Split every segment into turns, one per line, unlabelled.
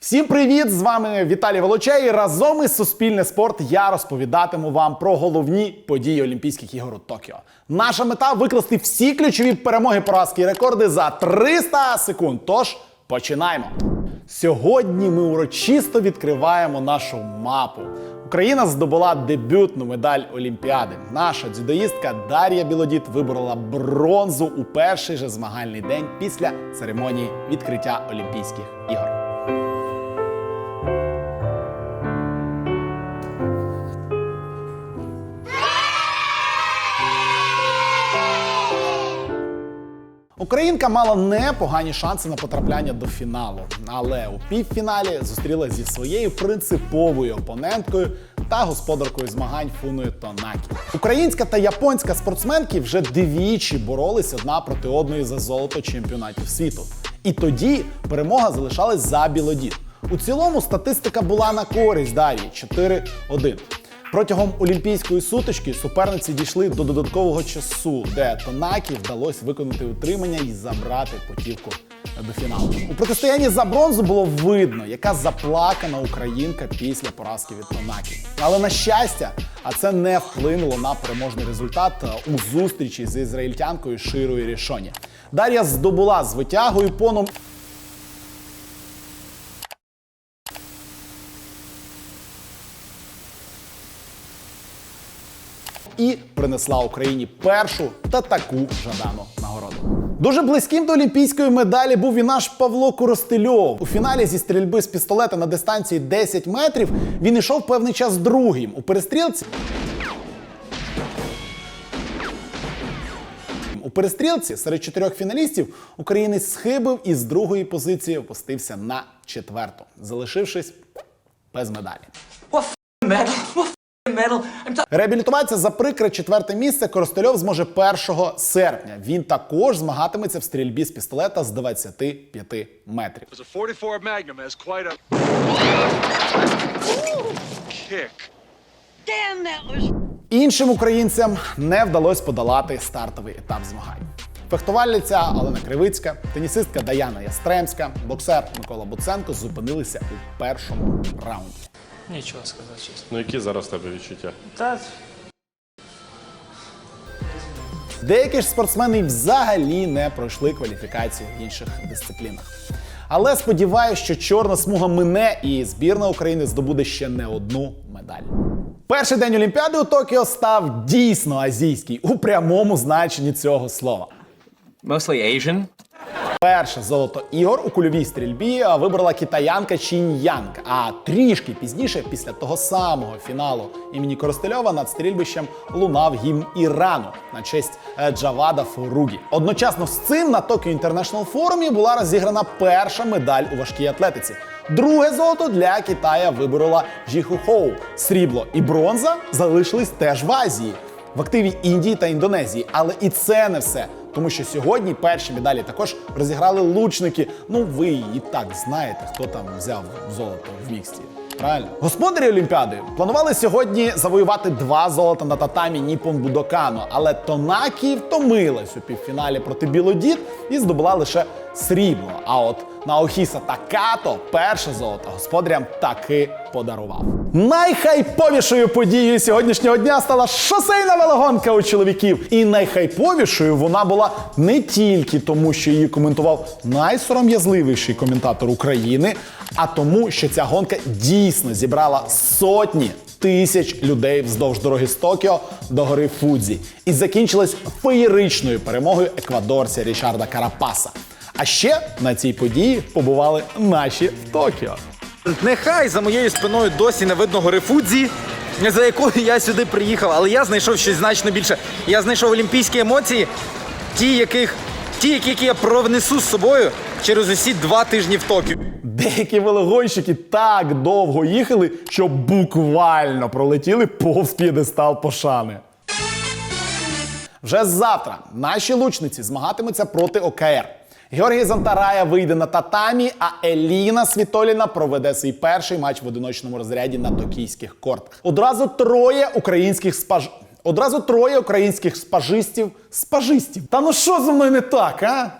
Всім привіт! З вами Віталій Волочей. Разом із Суспільне спорт я розповідатиму вам про головні події Олімпійських ігор у Токіо. Наша мета викласти всі ключові перемоги, поразки і рекорди за 300 секунд. Тож починаємо. Сьогодні ми урочисто відкриваємо нашу мапу. Україна здобула дебютну медаль Олімпіади. Наша дзюдоїстка Дар'я Білодіт виборола бронзу у перший же змагальний день після церемонії відкриття Олімпійських ігор. Українка мала непогані шанси на потрапляння до фіналу, але у півфіналі зустрілася зі своєю принциповою опоненткою та господаркою змагань Фуною Тонакі. Українська та японська спортсменки вже двічі боролись одна проти одної за золото чемпіонатів світу. І тоді перемога залишалась за білодіт. У цілому статистика була на користь Дар'ї 4-1. Протягом олімпійської сутички суперниці дійшли до додаткового часу, де Тонакі вдалося виконати утримання і забрати путівку до фіналу. У протистоянні за бронзу було видно, яка заплакана українка після поразки від Тонакі. Але на щастя, а це не вплинуло на переможний результат е, у зустрічі з ізраїльтянкою Широю Рішоні. Дар'я здобула з витягою поном і принесла Україні першу та таку жадану нагороду. Дуже близьким до олімпійської медалі був і наш Павло Коростельов. У фіналі зі стрільби з пістолета на дистанції 10 метрів він йшов певний час другим. У перестрілці У перестрілці серед чотирьох фіналістів українець схибив і з другої позиції опустився на четверту, залишившись без медалі.
Medal?
Реабілітуватися за прикре четверте місце Коростельов зможе 1 серпня. Він також змагатиметься в стрільбі з пістолета з 25 метрів.
Because a 44 Magnum has quite a kick.
Damn, that was
Іншим українцям не вдалося подолати стартовий етап змагань. Фехтувальниця Олена Кривицька, тенісистка Даяна Ястремська, боксер Микола Буценко зупинилися у першому раунді.
Нічого сказати чесно.
Ну які зараз в тебе відчуття?
Та
Деякі ж спортсмени й взагалі не пройшли кваліфікацію в інших дисциплінах. Але сподіваюся, що чорна смуга мине і збірна України здобуде ще не одну медаль. Перший день Олімпіади у Токіо став дійсно азійський у прямому значенні цього слова.
Mostly Asian.
Перше золото ігор у кульовій стрільбі вибрала китаянка Чінь Янг. А трішки пізніше, після того самого фіналу імені Коростельова, над стрільбищем лунав гімн Ірану на честь е, Джавада Форугі. Одночасно з цим на Tokyo International форумі була розіграна перша медаль у важкій атлетиці. Друге золото для Китая виборола Жіху Хоу. Срібло і бронза залишились теж в Азії, в активі Індії та Індонезії. Але і це не все. Тому що сьогодні перші медалі також розіграли лучники. Ну ви і так знаєте, хто там взяв золото в міксті. Правильно, господарі Олімпіади планували сьогодні завоювати два золота на татамі Ніпон Будокано, але Тонакі втомилась у півфіналі проти Білодід і здобула лише срібло. А от Наохіса Такато перше золото господарям таки подарував. Найхайповішою подією сьогоднішнього дня стала шосейна велогонка у чоловіків. І найхайповішою вона була не тільки тому, що її коментував найсором'язливіший коментатор України, а тому, що ця гонка дійсно зібрала сотні тисяч людей вздовж дороги з Токіо до гори Фудзі і закінчилась феєричною перемогою еквадорця Річарда Карапаса. А ще на цій події побували наші в Токіо.
Нехай за моєю спиною досі не видно гори Фудзі, за якою я сюди приїхав, але я знайшов щось значно більше. Я знайшов олімпійські емоції, ті, яких, ті, які я провнесу з собою через усі два тижні в Токіо.
Деякі велогонщики так довго їхали, що буквально пролетіли повз п'єдестал пошани. Вже завтра наші лучниці змагатимуться проти ОКР. Георгій Зантарая вийде на татамі, а Еліна Світоліна проведе свій перший матч в одиночному розряді на токійських кортах. Одразу троє українських спаж. Одразу троє українських спажистів. Спажистів. Та ну що зі мною не так, а?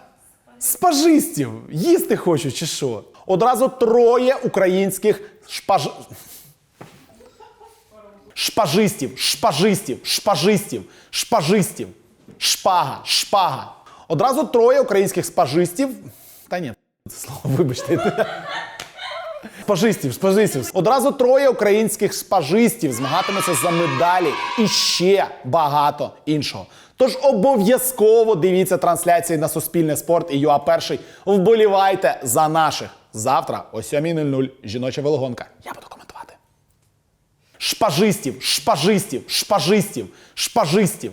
Спажистів! Їсти хочу чи що? Одразу троє українських шпаж... шпажистів, шпажистів, шпажистів, шпажистів, шпага, шпага. Одразу троє українських шпажистів. Та ні, це слово, вибачте. Спажистів, спажистів. Одразу троє українських спажистів змагатимуться за медалі і ще багато іншого. Тож обов'язково дивіться трансляції на Суспільне спорт і ЮА Перший. Вболівайте за наших. Завтра о 7.00 жіноча велогонка. Я буду коментувати. Шпажистів, шпажистів, шпажистів, шпажистів.